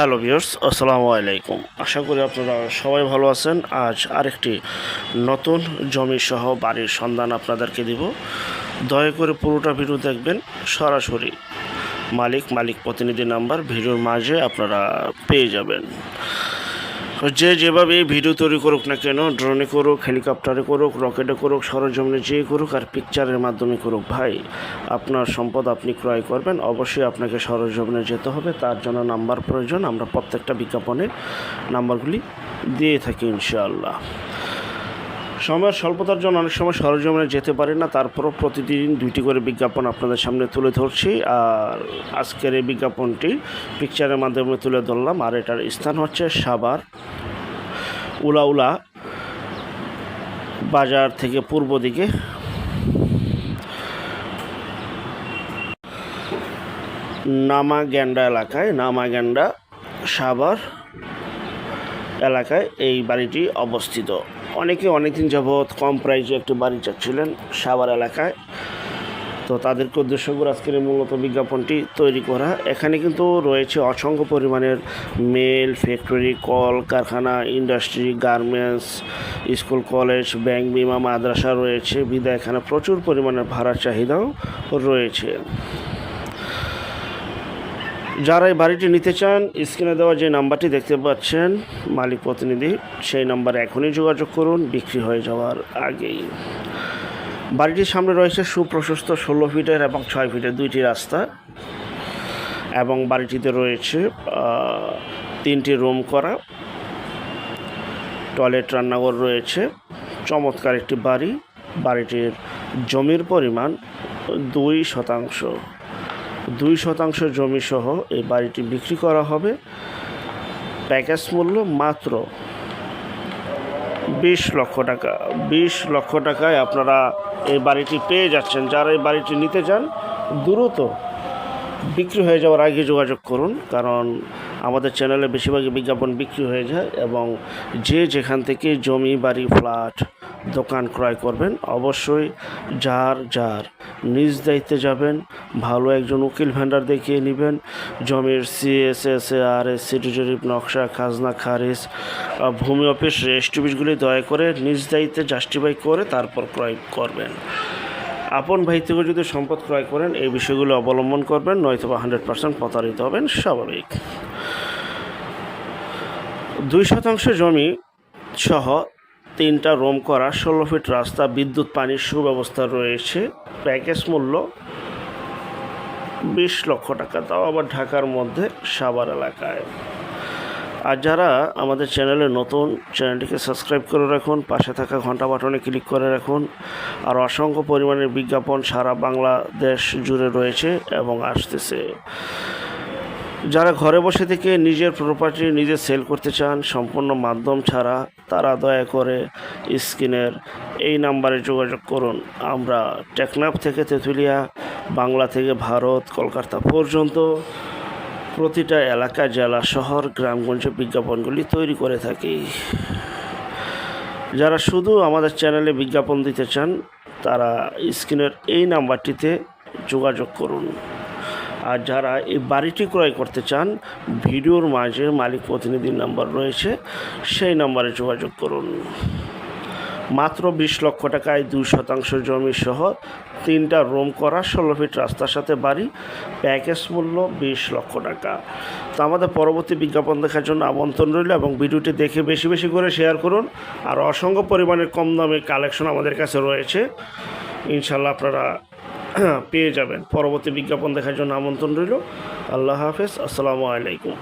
Hello viewers আসসালামু আলাইকুম। আশা করি আপনারা সবাই ভালো আছেন। আজ আরেকটি নতুন জমি সহ বাড়ির সন্ধান আপনাদেরকে দিব। দয়া করে পুরোটা ভিডিও দেখবেন, সরাসরি মালিক মালিক প্রতিনিধি নাম্বার ভিডিওর মাঝে আপনারা পেয়ে যাবেন। যে যেভাবে ভিডিও তৈরি করুক না কেন, ড্রোনে করুক, হেলিকপ্টারে করুক, রকেটে করুক, সরজমিনে যেয়ে করুক আর পিকচারের মাধ্যমে করুক, ভাই, আপনার সম্পদ আপনি ক্রয় করবেন। অবশ্যই আপনাকে সরজমিনে যেতে হবে, তার জন্য নাম্বার প্রয়োজন। আমরা প্রত্যেকটা বিজ্ঞাপনের নাম্বারগুলি দিয়ে থাকি, ইনশাআল্লাহ। সময়ের স্বল্পতার জন্য অনেক সময় সরজমিনে যেতে পারি না, তারপরও প্রতিদিন দুইটি করে বিজ্ঞাপন আপনাদের সামনে তুলে ধরছি। আর আজকের এই বিজ্ঞাপনটি পিকচারের মাধ্যমে তুলে ধরলাম, আর এটার স্থান হচ্ছে সাভার উলাউলা বাজার থেকে পূর্ব দিকে। নামাগ্যান্ডা এলাকায় নামাগ্যান্ডা সাভার এলাকায় এই বাড়িটি অবস্থিত। অনেকে অনেকদিন যাবৎ কম প্রাইজে একটি বাড়ি চাচ্ছিলেন সাভার এলাকায়। তো তাদেরকে উদ্দেশ্য করে আজকের মূলত বিজ্ঞাপনটি তৈরি করা। এখানে কিন্তু রয়েছে অসংখ্য পরিমাণের মেল, ফ্যাক্টরি কল কারখানা industry, garments, school, college, bank, বিমা, মাদ্রাসা রয়েছে। বিদায় এখানে প্রচুর পরিমাণের ভাড়ার চাহিদাও রয়েছে। যারা এই বাড়িটি নিতে চান, স্ক্রিনে দেওয়া যে নাম্বারটি দেখতে পাচ্ছেন, মালিক প্রতিনিধি, সেই নাম্বারে এখনই যোগাযোগ করুন, বিক্রি হয়ে যাওয়ার আগেই। বাড়িটির সামনে রয়েছে সুপ্রশস্ত ষোলো ফিটের এবং ছয় ফিটের দুইটি রাস্তা এবং বাড়িটিতে রয়েছে তিনটি রুম করা, টয়লেট, রান্নাঘর রয়েছে, চমৎকার একটি বাড়ি, বাড়িটির জমির পরিমাণ দুই শতাংশ। দুই শতাংশ জমিসহ এই বাড়িটি বিক্রি করা হবে। প্যাকেজ মূল্য মাত্র বিশ লক্ষ টাকা। বিশ লক্ষ টাকায় আপনারা এই বাড়িটি পেয়ে যাচ্ছেন। যারা এই বাড়িটি নিতে চান, দ্রুত বিক্রি হয়ে যাওয়ার আগে যোগাযোগ করুন, কারণ আমাদের চ্যানেলে বেশিরভাগই বিজ্ঞাপন বিক্রি হয়ে যায় এবং যে যেখান থেকে জমি, বাড়ি, ফ্ল্যাট, দোকান ক্রয় করবেন, অবশ্যই যার যার নিজ দায়িত্বে যাবেন, ভালো একজন উকিল ভেন্ডার দেখিয়ে নেবেন, জমির সিএসএস আর এস সিটি জরিপ নকশা, খাজনা, খারিজ ভূমি অফিস রেস্ট অফিসগুলি দয়া করে নিজ দায়িত্বে জাস্টিফাই করে তারপর ক্রয় করবেন। আপন ভাই থেকে যদি সম্পদ ক্রয় করেন, এই বিষয়গুলো অবলম্বন করবেন নয়তো বা হান্ড্রেড পার্সেন্ট প্রতারিত হবেন, স্বাভাবিক। দুই শতাংশ জমি সহ তিনটা রোম করা ষোলো ফিট রাস্তা, বিদ্যুৎ, পানির সুব্যবস্থা রয়েছে। প্যাকেজ মূল্য বিশ লক্ষ টাকা, তাও আবার ঢাকার মধ্যে সাভার এলাকায়। আর যারা আমাদের চ্যানেলে নতুন, চ্যানেলটিকে সাবস্ক্রাইব করে রাখুন, পাশে থাকা ঘণ্টা বাটনে ক্লিক করে রাখুন। আর অসংখ্য পরিমাণের বিজ্ঞাপন সারা বাংলাদেশ জুড়ে রয়েছে এবং আসতেছে। যারা ঘরে বসে থেকে নিজের প্রপার্টি নিজে সেল করতে চান, সম্পূর্ণ মাধ্যম ছাড়া তারা দয়া করে স্ক্রিনের এই নাম্বারে যোগাযোগ করুন। আমরা টেকনাফ থেকে তেঁতুলিয়া, বাংলা থেকে ভারত, কলকাতা পর্যন্ত প্রতিটা এলাকা, জেলা, শহর, গ্রামগঞ্জে বিজ্ঞাপনগুলি তৈরি করে থাকি। যারা শুধু আমাদের চ্যানেলে বিজ্ঞাপন দিতে চান, তারা স্ক্রিনের এই নাম্বারটিতে যোগাযোগ করুন। আর যারা এই বাড়িটি ক্রয় করতে চান, ভিডিওর মাঝে মালিক প্রতিনিধির নাম্বার রয়েছে, সেই নাম্বারে যোগাযোগ করুন। মাত্র বিশ লক্ষ টাকায় দুই শতাংশ জমি সহ তিনটা রুম করা, ষোলো ফিট রাস্তার সাথে বাড়ি, প্যাকেজ মূল্য বিশ লক্ষ টাকা। তো আমাদের পরবর্তী বিজ্ঞাপন দেখার জন্য আমন্ত্রণ রইল এবং ভিডিওটি দেখে বেশি বেশি করে শেয়ার করুন। আর অসংখ্য পরিমাণের কম দামে কালেকশন আমাদের কাছে রয়েছে। ইনশাল্লাহ আপনারা পেয়ে যাবেন। পরবর্তী বিজ্ঞাপন দেখার জন্য আমন্ত্রণ রইল। আল্লাহ হাফেজ। আসসালামু আলাইকুম।